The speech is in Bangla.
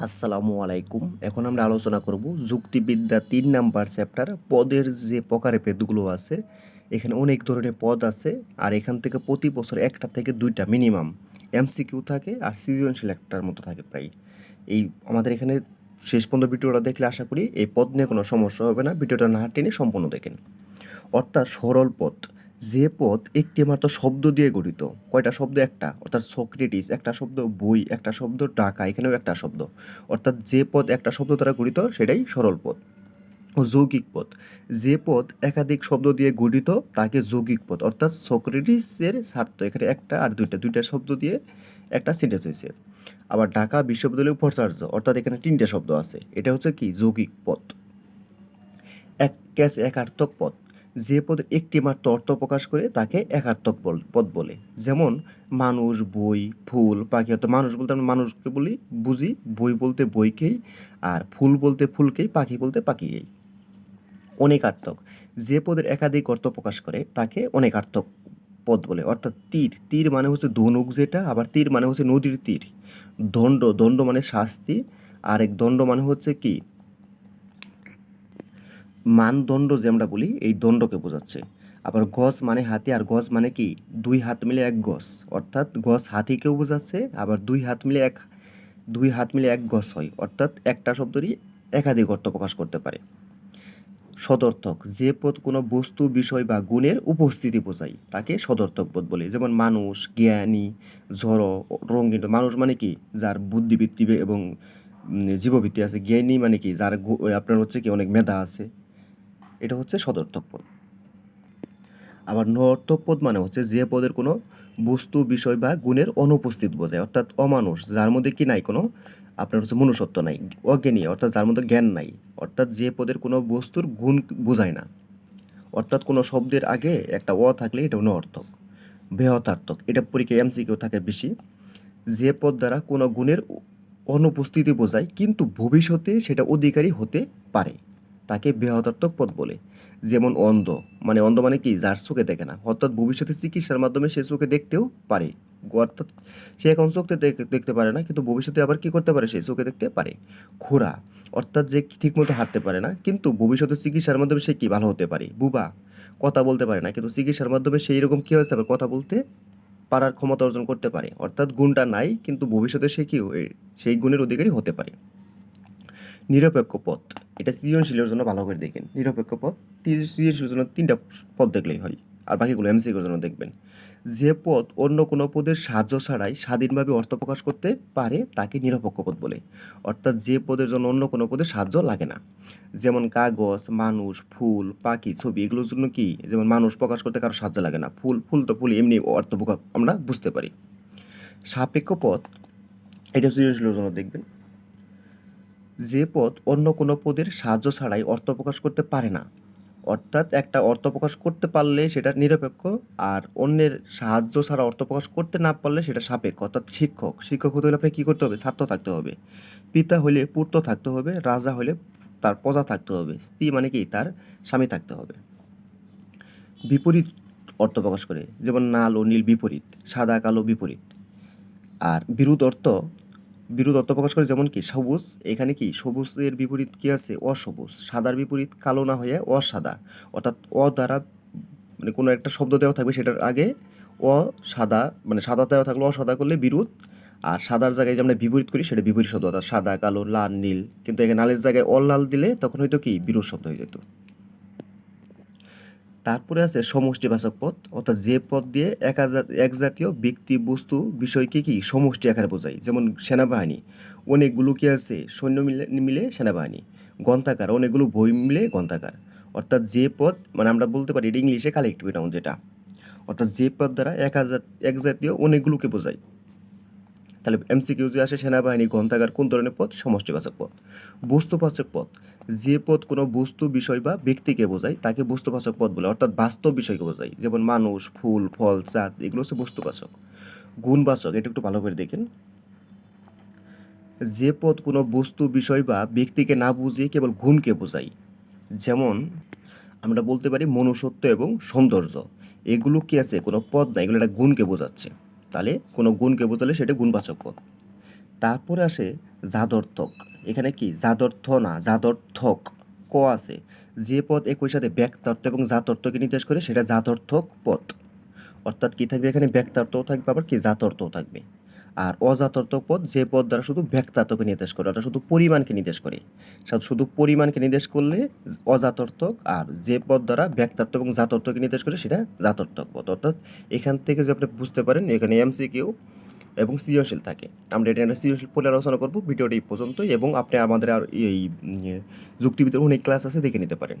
আসসালামু আলাইকুম। এখন আমরা আলোচনা করব যুক্তিবিদ্যা তিন নাম্বার চ্যাপ্টার, পদের যে প্রকারে পেদগুলো আছে, এখানে অনেক ধরনের পদ আছে, আর এখান থেকে প্রতি বছর একটা থেকে দুইটা মিনিমাম। এমসিকিউ থাকে আর সৃজনশীল একটার মতো থাকে প্রায়। এই আমাদের এখানে শেষ পর্যন্ত ভিডিওটা দেখলে আশা করি এই পদ নিয়ে কোনো সমস্যা হবে না। ভিডিওটা না টেনে সম্পূর্ণ দেখেন। অর্থাৎ সরল পদ। যে পথ একটি মাত্র শব্দ দিয়ে গঠিত। কয়টা শব্দ? একটা। অর্থাৎ সক্রেটিস, একটা শব্দ বই, একটা শব্দ টাকা, এখানেও একটা শব্দ। অর্থাৎ যে পদ একটা শব্দ দ্বারা গঠিত, সেটাই সরল পথ ও যৌগিক পথ। যে পথ একাধিক শব্দ দিয়ে গঠিত, তাকে যৌগিক পদ অর্থাৎ সক্রেটিসের স্বার্থ, এখানে একটা আর দুইটা। দুইটা শব্দ দিয়ে একটা সেন্টেন্স হয়েছে। আবার ঢাকা বিশ্ববিদ্যালয় উপাচার্য, অর্থাৎ এখানে তিনটে শব্দ আছে। এটা হচ্ছে কি? যৌগিক পথ। এক ক্যাশ একার্থক পদ যে পদে একটি মাত্র অর্থ প্রকাশ করে তাকে একার্থক পদ বলে। যেমন মানুষ, বই, ফুল পাখি অর্থাৎ মানুষ বলতে আমরা মানুষকে বলি, বুঝি, বই বলতে বইকেই, আর ফুল বলতে ফুলকেই, পাখি বলতে পাখিকেই। অনেকার্থক যে পদের একাধিক অর্থ প্রকাশ করে, তাকে অনেকার্থক পদ বলে। অর্থাৎ তীর। তীর মানে হচ্ছে ধনুক যেটা, আবার তীর মানে হচ্ছে নদীর তীর। দণ্ড। দণ্ড মানে শাস্তি। আর এক দণ্ড মানে হচ্ছে কি? মানদণ্ড যে আমরা বলি, এই দণ্ডকে বোঝাচ্ছে। আবার গজ মানে হাতি, আর গজ মানে কি? দুই হাত মিলে এক গজ অর্থাৎ গজ হাতিকেও বোঝাচ্ছে, আবার দুই হাত মিলে এক, দুই হাত মিলে এক গজ হয়। অর্থাৎ একটা শব্দরই একাধিক অর্থ প্রকাশ করতে পারে। সদর্থক, যে পদ কোনো বস্তু, বিষয় বা গুণের উপস্থিতি বোঝায়, তাকে সদর্থক পদ বলে। যেমন মানুষ, জ্ঞানী, জড় রঙ্গিন মানুষ মানে কি? যার বুদ্ধিবৃত্তি এবং জীববৃত্তি আছে। জ্ঞানী মানে কি? যার আপনার হচ্ছে কি, অনেক মেধা আছে। এটা হচ্ছে সদর্থক পদ আবার নর্থক পদ মানে হচ্ছে যে পদের কোনো বস্তু, বিষয় বা গুণের অনুপস্থিত বোঝায়, অর্থাৎ অমানুষ, যার মধ্যে কি নাই কোনো, আপনার হচ্ছে মনুষ্যত্ব নাই, অজ্ঞানী, অর্থাৎ যার মধ্যে জ্ঞান নাই, অর্থাৎ যে পদের কোনো বস্তুর গুণ বোঝায় না। অর্থাৎ কোনো শব্দের আগে একটা অ থাকলে এটা অনর্থক, বেহতার্থক, এটা পরীক্ষায় এমসিকিউ থাকে বেশি। যে পদ দ্বারা কোনো গুণের অনুপস্থিতি বোঝায়, কিন্তু ভবিষ্যতে সেটা অধিকারী হতে পারে। তাকে বেহতার্থক পথ বলে। যেমন অন্ধ মানে অন্ধ মানে কি? যার চোখে দেখে না। অর্থাৎ ভবিষ্যতে চিকিৎসার মাধ্যমে সে চোখে দেখতেও পারে। অর্থাৎ সে এখন চোখে দেখ- দেখতে পারে না, কিন্তু ভবিষ্যতে আবার কি করতে পারে? সে চোখে দেখতে পারে। খোরা অর্থাৎ যে ঠিকমতো হাঁটতে পারে না, কিন্তু ভবিষ্যতে চিকিৎসার মাধ্যমে সে কি? ভালো হতে পারে। বুবা, কথা বলতে পারে না, কিন্তু চিকিৎসার মাধ্যমে সেই রকম কী হয়েছে পারে? কথা বলতে পারার ক্ষমতা অর্জন করতে পারে। অর্থাৎ গুণটা নাই, কিন্তু ভবিষ্যতে সে কি সেই গুণের অধিকারী হতে পারে। নিরপেক্ষ পথ। এটা সৃজনশীলের জন্য ভালো করে দেখেন। নিরপেক্ষ পথ সৃজনশীলের জন্য তিনটা পথ দেখলেই হয়, আর বাকিগুলো এমসিকিউর জন্য দেখবেন। যে পদ অন্য কোনো পদের সাহায্য ছাড়াই স্বাধীনভাবে অর্থ প্রকাশ করতে পারে, তাকে নিরপেক্ষ পদ বলে। অর্থাৎ যে পদের জন্য অন্য কোনো পদের সাহায্য লাগে না। যেমন কাগজ, মানুষ, ফুল, পাখি, ছবি, এগুলোর জন্য কি? যেমন মানুষ প্রকাশ করতে কারও সাহায্য লাগে না। ফুল ফুল তো ফুল, এমনি অর্থ আমরা বুঝতে পারি। সাপেক্ষ পদ এটা সৃজনশীলের জন্য দেখবেন। যে পদ অন্য কোনো পদের সাহায্য ছাড়াই অর্থ প্রকাশ করতে পারে না। অর্থাৎ একটা অর্থ প্রকাশ করতে পারলে সেটা নিরপেক্ষ আর অন্যের সাহায্য ছাড়া অর্থ প্রকাশ করতে না পারলে সেটা সাপেক্ষ, অর্থাৎ শিক্ষক। শিক্ষক হতে হলে আপনাকে কী করতে হবে? ছাত্র থাকতে হবে। পিতা হলে পুত্র থাকতে হবে, রাজা হলে তার প্রজা থাকতে হবে, স্ত্রী মানে কি? তার স্বামী থাকতে হবে। বিপরীত অর্থ প্রকাশ করে, যেমন নাল ও নীল বিপরীত, সাদা কালো বিপরীত। আর বিরোধ অর্থ বিরোধ অর্থ প্রকাশ করে যেমন কি, সবুজ, এখানে কি, সবুজের বিপরীত কি আছে? অসবুজ। সাদার বিপরীত কালো না হয়ে অসাদা। অর্থাৎ অ দ্বারা মানে কোনো একটা শব্দ দেওয়া থাকবে সেটার আগে অ সাদা মানে সাদা দেওয়া থাকলে অসাদা করলে বিরোধ আর সাদার জায়গায় যে আমরা বিপরীত করি সেটা বিপরীত শব্দ, অর্থাৎ সাদা, কালো, লাল, নীল। কিন্তু এখানে লালের জায়গায় অল লাল দিলে তখন হয়তো কি বিরোধ শব্দ হয়ে যেত। তারপরে আছে সমষ্টিবাচক পদ অর্থাৎ যে পদ দিয়ে এক জাতীয় ব্যক্তি, বস্তু, বিষয়কে কি সমষ্টি আকারে বোঝায়? যেমন সেনাবাহিনী, অনেকগুলো কি আছে? সৈন্য মিলে মিলে সেনাবাহিনী গ্রন্থাকার অনেকগুলো বই মিলে গ্রন্থাকার অর্থাৎ যে পদ মানে আমরা বলতে পারি এটা ইংলিশে কালেক্টিভ নাউন যেটা। অর্থাৎ যে পদ দ্বারা এক হাজার, এক জাতীয় অনেকগুলোকে বোঝায়। তাহলে এমসিকিউ যে আসে সেনাবাহিনী, গ্রন্থাগার, কোন ধরনের পদ? সমষ্টিবাচক পদ। বস্তুবাচক পদ। যে পদ কোনো বস্তু, বিষয় বা ব্যক্তিকে বোঝায়, তাকে বস্তুবাচক পদ বলে, অর্থাৎ বাস্তব বিষয়কে বোঝায়। যেমন মানুষ, ফুল, ফল চাঁদ এগুলো হচ্ছে বস্তুবাচক। গুণবাচক, এটা একটু ভালো করে দেখেন। যে পদ কোনো বস্তু, বিষয় বা ব্যক্তিকে না বুঝিয়ে কেবল গুণকে বোঝায়। যেমন আমরা বলতে পারি মনুষ্যত্ব এবং সৌন্দর্য। এগুলো কি আছে? কোনো পদ না এগুলো একটা গুণকে বোঝাচ্ছে। তাহলে কোনো গুণকে বোঝালে সেটা গুণবাচক। তারপরে আসে জাদর্থক এখানে কি? জাদর্থ না জাদর্থক ক আছে। যে পদ একই সাথে ব্যক্তার্থ এবং জাতর্থকে নির্দেশ করে, সেটা জাতর্থক পদ। অর্থাৎ কি থাকবে এখানে? ব্যক্তার্থও থাকবে, আবার কি? জাতর্থও থাকবে। আর অজাতর্থক পদ যে পদ দ্বারা শুধু ব্যক্তার্থকে নির্দেশ করে, অর্থাৎ শুধু পরিমাণকে নির্দেশ করে। শুধু পরিমাণকে নির্দেশ করলে অজাতর্থক আর যে পদ দ্বারা ব্যক্তার্থ এবং জাতর্থকে নির্দেশ করে সেটা জাতর্থক পদ। অর্থাৎ এখান থেকে যে আপনি বুঝতে পারেন, এখানে এমসি এমসিকিউ এবং সৃজনশীল থাকে। আমরা এটা একটা সৃজনশীল পড়ে আলোচনা করব ভিডিওটি এই পর্যন্তই এবং আপনি আমাদের আর এই যুক্তিবিদ্যার অনেক ক্লাস আছে দেখে নিতে পারেন।